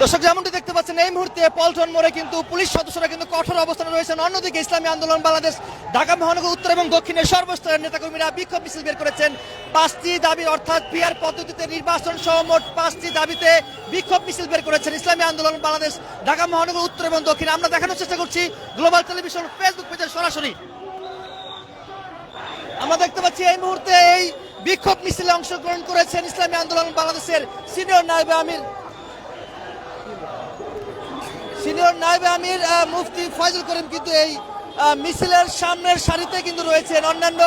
দর্শক, যেমনটি দেখতে পাচ্ছেন, এই মুহূর্তে পল্টন মোড়ে কিন্তু পুলিশ সদস্যরা কিন্তু কঠোর অবস্থানে রয়েছেন। অন্যদিকে ইসলামী আন্দোলন বাংলাদেশ, ঢাকা মহানগর উত্তর এবং দক্ষিণের সর্বস্তরের নেতাকর্মীরা বিক্ষোভ মিছিল বের করেছেন। পাঁচটি দাবি অর্থাৎ পিয়ার পদ্ধতিতে নির্বাচন সহ মোট পাঁচটি দাবিতে বিক্ষোভ মিছিল বের করেছেন ইসলামী আন্দোলন বাংলাদেশ, ঢাকা মহানগর উত্তর এবং দক্ষিণ। আমরা দেখানোর চেষ্টা করছি গ্লোবাল টেলিভিশন, ফেসবুক পেজে সরাসরি। আমরা দেখতে পাচ্ছি এই মুহূর্তে এই বিক্ষোভ মিছিলে অংশগ্রহণ করেছেন ইসলামী আন্দোলন বাংলাদেশের সিনিয়র নায়েবে আমির। সিনিয়র নায়েবে আমির মুফতি ফয়জুল করিম কিন্তু এই মিছিলের সামনের সারিতে কিন্তু রয়েছেন। অন্যান্য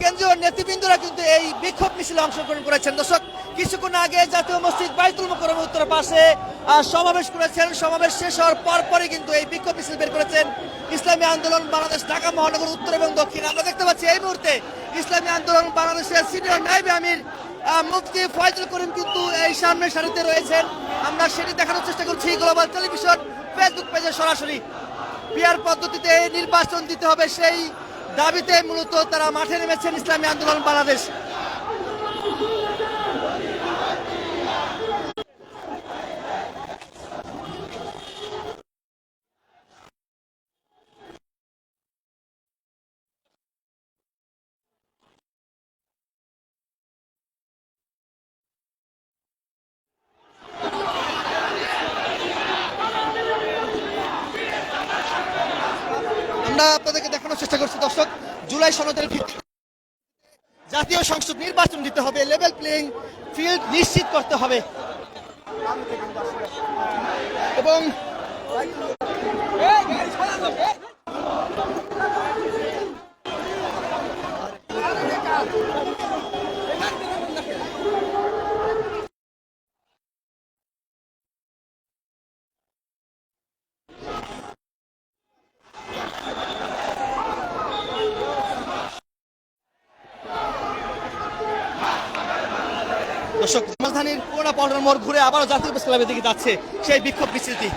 কেন্দ্রীয় নেতৃবৃন্দরা কিন্তু এই বিক্ষোভ মিছিলে অংশগ্রহণ করেছেন। দর্শক, কিছুক্ষণ আগে জাতীয় মসজিদ বাইতুল মোকরম উত্তর পাশে সমাবেশ করেছেন। সমাবেশ শেষ হওয়ার পরপরই কিন্তু এই বিক্ষোভ মিছিল বের করেছেন ইসলামী আন্দোলন বাংলাদেশ ঢাকা মহানগর উত্তর এবং দক্ষিণ। আমরা দেখতে পাচ্ছি এই মুহূর্তে ইসলামী আন্দোলন বাংলাদেশের সিনিয়র নায়েবে আমির মুফতি ফয়জুল করিম কিন্তু এই সামনের সারিতে রয়েছেন। আমরা সেটি দেখানোর চেষ্টা করছি গ্লোবাল টেলিভিশন ফেসবুক পেজে সরাসরি। পিয়ার পদ্ধতিতে নির্বাচন দিতে হবে সেই দাবিতে মূলত তারা মাঠে নেমেছেন ইসলামী আন্দোলন বাংলাদেশ। আমরা আপনাদেরকে দেখানোর চেষ্টা করছি, দর্শক। জুলাই সনদের ভিত্তিতে জাতীয় সংসদ নির্বাচন দিতে হবে, লেভেল প্লেইং ফিল্ড নিশ্চিত করতে হবে। এবং দর্শক, রাজধানীর পুরোনা পল্টন মোড় ঘুরে আবারও জাতীয় প্রেস ক্লাবের দিকে যাচ্ছে সেই বিক্ষোভ মিছিলটি।